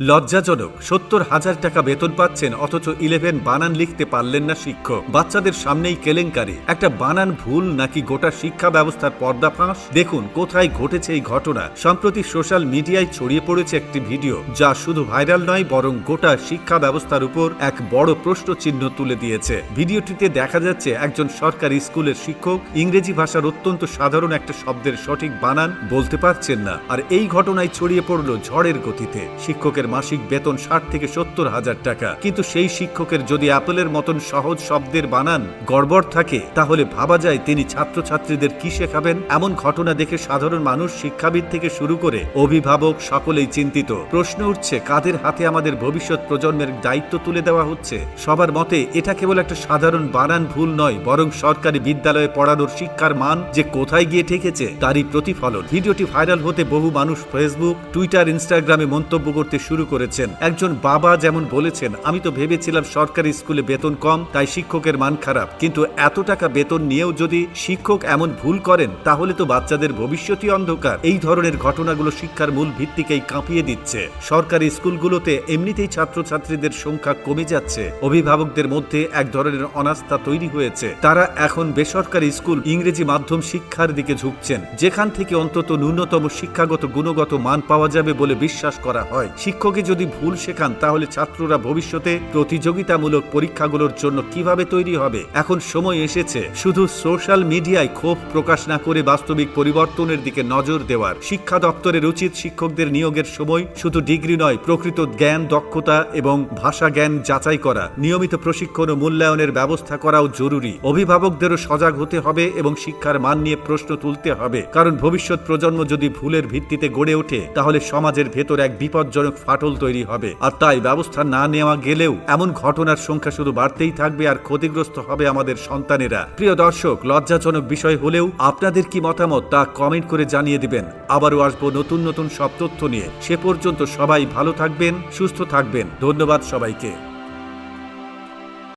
লজ্জাজনক, সত্তর হাজার টাকা বেতন পাচ্ছেন অথচ ইলেভেন বানান লিখতে পারলেন না শিক্ষক। বাচ্চাদের সামনেই কেলেঙ্কারি। একটা বানান ভুল নাকি গোটা শিক্ষা ব্যবস্থার পর্দাফাঁস দেখুন, কোথায় ঘটেছে এই ঘটনা। সম্প্রতি সোশ্যাল মিডিয়ায় ছড়িয়ে পড়েছে একটি ভিডিও, যা শুধু ভাইরাল নয়, বরং গোটা শিক্ষা ব্যবস্থার উপর এক বড় প্রশ্ন চিহ্ন তুলে দিয়েছে। ভিডিওটিতে দেখা যাচ্ছে একজন সরকারি স্কুলের শিক্ষক, ইংরেজি ভাষার অত্যন্ত সাধারণ একটা শব্দের সঠিক বানান বলতে পারছেন না। আর এই ঘটনায় ছড়িয়ে পড়ল ঝড়ের গতিতে। শিক্ষকের মাসিক বেতন ষাট থেকে সত্তর হাজার টাকা। কিন্তু সেই শিক্ষকের যদি অ্যাপেলের মতন সহজ শব্দের বানান গড়বড় থাকে, তাহলে ভাবা যায় তিনি ছাত্রছাত্রীদের কি শেখাবেন? এমন ঘটনা দেখে সাধারণ মানুষ শিক্ষাবিদ থেকে শুরু করে অভিভাবক সকলেই চিন্তিত। প্রশ্ন উঠছে, কাদের হাতে আমাদের ভবিষ্যৎ প্রজন্মের দায়িত্ব তুলে দেওয়া হচ্ছে? সবার মতে, এটা কেবল একটা সাধারণ বানান ভুল নয়, বরং সরকারি বিদ্যালয়ে পড়ানোর শিক্ষার মান যে কোথায় গিয়ে ঠেকেছে, তারই প্রতিফলন। ভিডিওটি ভাইরাল হতে বহু মানুষ ফেসবুক টুইটার ইনস্টাগ্রামে মন্তব্য করতে শুরু করেছেন। একজন বাবা যেমন বলেছেন, আমি তো ভেবেছিলাম সরকারি স্কুলে বেতন কম, তাই শিক্ষকের মান খারাপ। কিন্তু এত টাকা বেতন নিয়েও যদি শিক্ষক এমন ভুল করেন, তাহলে তো বাচ্চাদের ভবিষ্যৎই অন্ধকার। এই ধরনের ঘটনাগুলো শিক্ষার মূল ভিত্তিকেই কাঁপিয়ে দিচ্ছে। সরকারি স্কুলগুলোতে এমনিতেই ছাত্রছাত্রীদের সংখ্যা কমে যাচ্ছে। অভিভাবকদের মধ্যে এক ধরনের অনাস্থা তৈরি হয়েছে। তারা এখন বেসরকারি স্কুল ইংরেজি মাধ্যম শিক্ষার দিকে ঝুঁকছেন, যেখান থেকে অন্তত ন্যূনতম শিক্ষাগত গুণগত মান পাওয়া যাবে বলে বিশ্বাস করা হয়। শিক্ষকে যদি ভুল শেখান, তাহলে ছাত্ররা ভবিষ্যতে প্রতিযোগিতামূলক পরীক্ষাগুলোর জন্য কীভাবে তৈরি হবে? এখন সময় এসেছে। শুধু সোশ্যাল মিডিয়ায় ক্ষোভ প্রকাশ না করে বাস্তবিক পরিবর্তনের দিকে নজর দেওয়ার। শিক্ষা দপ্তরের উচিত শিক্ষকদের নিয়োগের সময় শুধু ডিগ্রি নয়, প্রকৃত জ্ঞান, দক্ষতা এবং ভাষা জ্ঞান যাচাই করা। নিয়মিত প্রশিক্ষণ ও মূল্যায়নের ব্যবস্থা করাও জরুরি। অভিভাবকদেরও সজাগ হতে হবে এবং শিক্ষার মান নিয়ে প্রশ্ন তুলতে হবে। কারণ ভবিষ্যৎ প্রজন্ম যদি ভুলের ভিত্তিতে গড়ে ওঠে, তাহলে সমাজের ভেতর এক বিপজ্জনক ফাটল তৈরি হবে। আর তাই ব্যবস্থা না নেওয়া গেলেও এমন ঘটনার সংখ্যা শুধু বাড়তেই থাকবে আর ক্ষতিগ্রস্ত হবে আমাদের সন্তানেরা। প্রিয় দর্শক, লজ্জাজনক বিষয় হলেও আপনাদের কি মতামত তা কমেন্ট করে জানিয়ে দিবেন। আবারও আসব নতুন নতুন সব তথ্য নিয়ে। সে পর্যন্ত সবাই ভালো থাকবেন, সুস্থ থাকবেন। ধন্যবাদ সবাইকে।